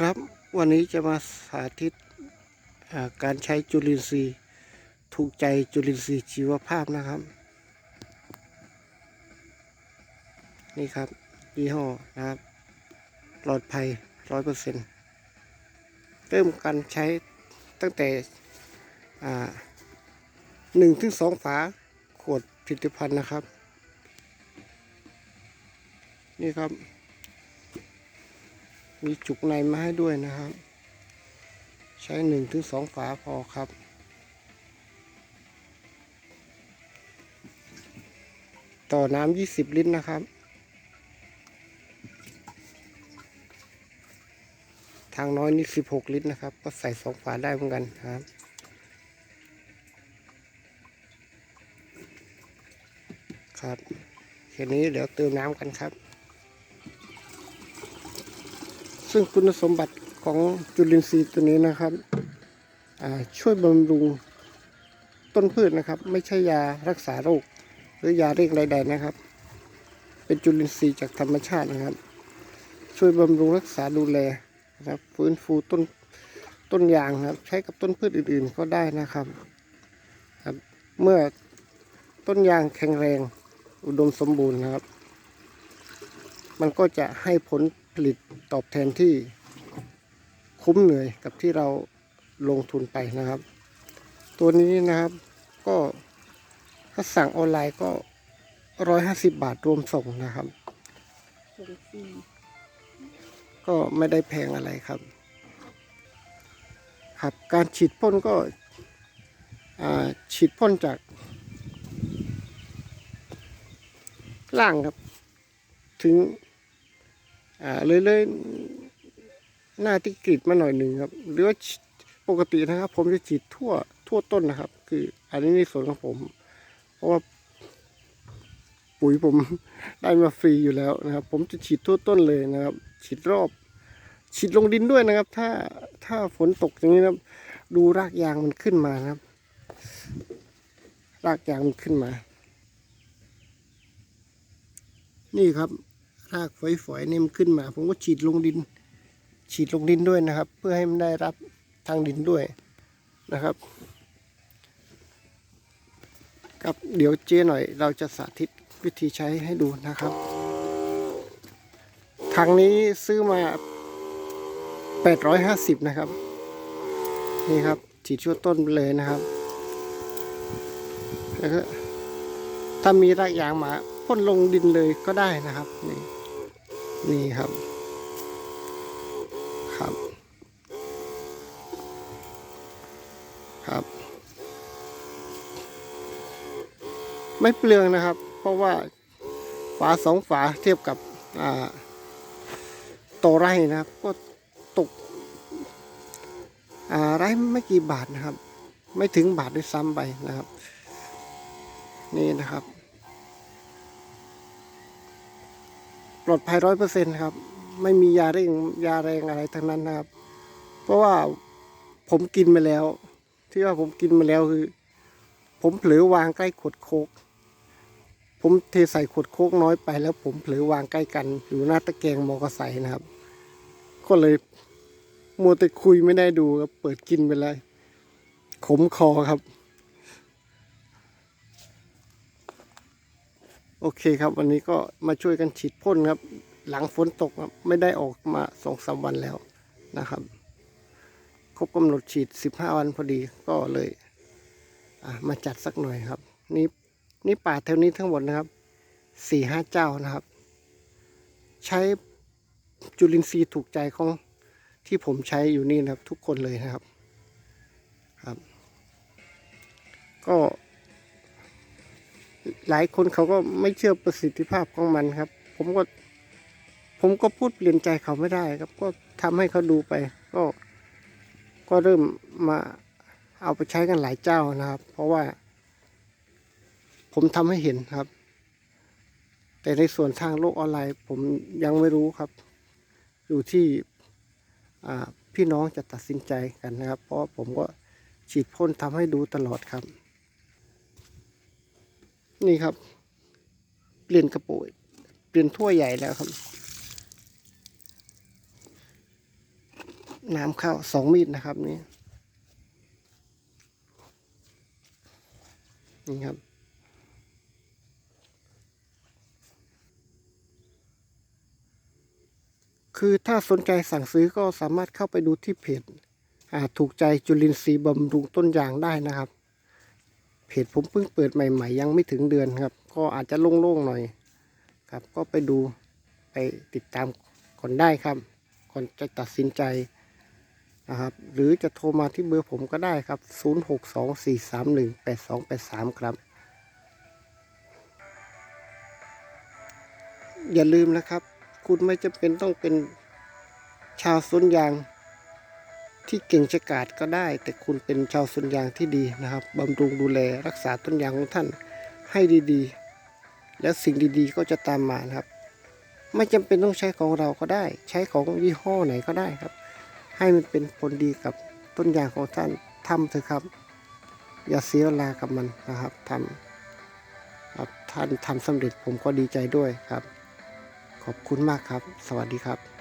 ครับ วันนี้จะมาสาธิตการใช้จุลินทรีย์ ถูกใจจุลินทรีย์ชีวภาพนะครับ นี่ครับยี่ห้อนะครับปลอดภัยร้อยเปอร์เซ็นต์เริ่มการใช้ตั้งแต่หนึ่งถึงสองฝาขวดผลิตภัณฑ์นะครับ นี่ครับ มีจุกในมาให้ด้วยนะครับ ใช้หนึ่งถึงสองฝาพอครับ ต่อน้ำยี่สิบลิตรนะครับทางน้อยนี่สิบหกลิตรนะครับ ก็ใส่สองฝาได้เหมือนกันครับ ครับแค่นี้เดี๋ยวเติมน้ำกันครับ ซึ่งคุณสมบัติของจุลินทรีย์ตัวนี้นะครับช่วยบำรุงต้นพืชนะครับ ไม่ใช่ยารักษาโรค หรือยาเร่งใดๆนะครับ เป็นจุลินทรีย์จากธรรมชาตินะครับ ช่วยบำรุงรักษาดูแลนะครับฟื้นฟูต้นต้นยางนะครับ ใช้กับต้นพืชอื่นๆก็ได้นะครับครับ เมื่อต้นยางแข็งแรง อุดมสมบูรณ์นะครับ มันก็จะให้ผล ผลิตตอบแทนที่คุ้มเหนื่อยกับที่เราลงทุนไปนะครับ ตัวนี้นะครับก็ถ้าสั่งออนไลน์ก็ร้อยห้าสิบบาทรวมส่งนะครับ ก็ไม่ได้แพงอะไรครับ ครับการฉีดพ่นก็ฉีดพ่นจากล่างครับ ถึง อ่าเลยเลยหน้าที่กรีดมาหน่อยหนึ่งครับ หรือว่าปกตินะครับ ผมจะฉีดทั่วทั่วต้นนะครับ คืออันนี้ในส่วนของผม เพราะว่าปุ๋ยผมได้มาฟรีอยู่แล้วนะครับ ผมจะฉีดทั่วต้นเลยนะครับ ฉีดรอบฉีดลงดินด้วยนะครับ ถ้าถ้าฝนตกอย่างนี้นะครับ ดูรากยางมันขึ้นมานะครับ รากยางมันขึ้นมา นี่ครับากฝอยๆเนี่ยมันขึ้นมา ผมก็ฉีดลงดิน ฉีดลงดินด้วยนะครับ เพื่อให้มันได้รับทางดินด้วยนะครับครับเดี๋ยวเจ๊หน่อยเราจะสาธิตวิธีใช้ให้ดูนะครับทางนี้ซื้อมา 850 นะครับ นี่ครับฉีดชั่วต้นไปเลยนะครับแล้วก็ถ้ามีรากยางมาพ่นลงดินเลยก็ได้นะครับนี่ นี่ครับ ครับ ครับ ไม่เปลืองนะครับ เพราะว่าฝาสองฝาเทียบกับอ่าโตไร่นะครับ ก็ตกอ่าไร่ไม่กี่บาทนะครับ ไม่ถึงบาทด้วยซ้ำไปนะครับ นี่นะครับ ปลอดภัยร้อยเปอร์เซ็นต์ครับ ไม่มียาเร่งยาแรงอะไรทั้งนั้นนะครับ เพราะว่าผมกินมาแล้ว ที่ว่าผมกินมาแล้วคือ ผมเผลอวางใกล้ขวดโคกผมเทใส่ขวดโคกน้อยไป แล้วผมเผลอวางใกล้กันอยู่หน้าตะแกรงมอเตอร์ไซค์นะครับ ก็เลยมัวแต่คุยไม่ได้ดูครับเปิดกินไปเลย ขมคอครับ โอเคครับ วันนี้ก็มาช่วยกันฉีดพ่นครับ หลังฝนตกครับไม่ได้ออกมาสองสามวันแล้วนะครับ ครบกำหนดฉีดสิบห้าวันพอดีก็เลยมาจัดสักหน่อยครับ นี่นี่ป่าแถวนี้ทั้งหมดนะครับสี่ห้าเจ้านะครับ ใช้จุลินทรีย์ถูกใจของที่ผมใช้อยู่นี่นะครับ ทุกคนเลยนะครับครับ ก็ หลายคนเขาก็ไม่เชื่อประสิทธิภาพของมันครับ ผมก็ ผมก็พูดเปลี่ยนใจเขาไม่ได้ครับ ก็ทำให้เขาดูไป ก็ ก็เริ่มมาเอาไปใช้กันหลายเจ้านะครับ เพราะว่า ผมทำให้เห็นครับ แต่ในส่วนทางโลกออนไลน์ ผมยังไม่รู้ครับ อยู่ที่พี่น้องจะตัดสินใจกันนะครับ เพราะผมก็ฉีดพ่นทำให้ดูตลอดครับ นี่ครับ เปลี่ยนกระปุกเปลี่ยนถ้วยใหญ่แล้วครับ น้ำเข้าสองมีดนะครับนี่นี่ครับคือถ้าสนใจสั่งซื้อก็สามารถเข้าไปดูที่เพจถูกใจจุลินทรีย์บำรุงต้นยางได้นะครับ เพจผมเพิ่งเปิดใหม่ ๆ ยังไม่ถึงเดือนครับ ก็อาจจะโล่งๆหน่อยครับ ก็ไปดูไปติดตามก่อนได้ครับก่อนจะตัดสินใจนะครับ หรือจะโทรมาที่เบอร์ผมก็ได้ครับ 0624318283 ครับ อย่าลืมนะครับ คุณไม่จำเป็นต้องเป็นชาวสวนยาง ที่เก่งฉกาจก็ได้ แต่คุณเป็นชาวสวนยางที่ดีนะครับบำรุงดูแลรักษาต้นยางของท่านให้ดีๆ แล้วสิ่งดีๆก็จะตามมานะครับ ไม่จำเป็นต้องใช้ของเราก็ได้ ใช้ของยี่ห้อไหนก็ได้ครับ ให้มันเป็นผลดีกับต้นยางของท่านทำเถอะครับ อย่าเสียเวลากับมันนะครับทำครับท่านทำสำเร็จผมก็ดีใจด้วยครับ ขอบคุณมากครับ สวัสดีครับ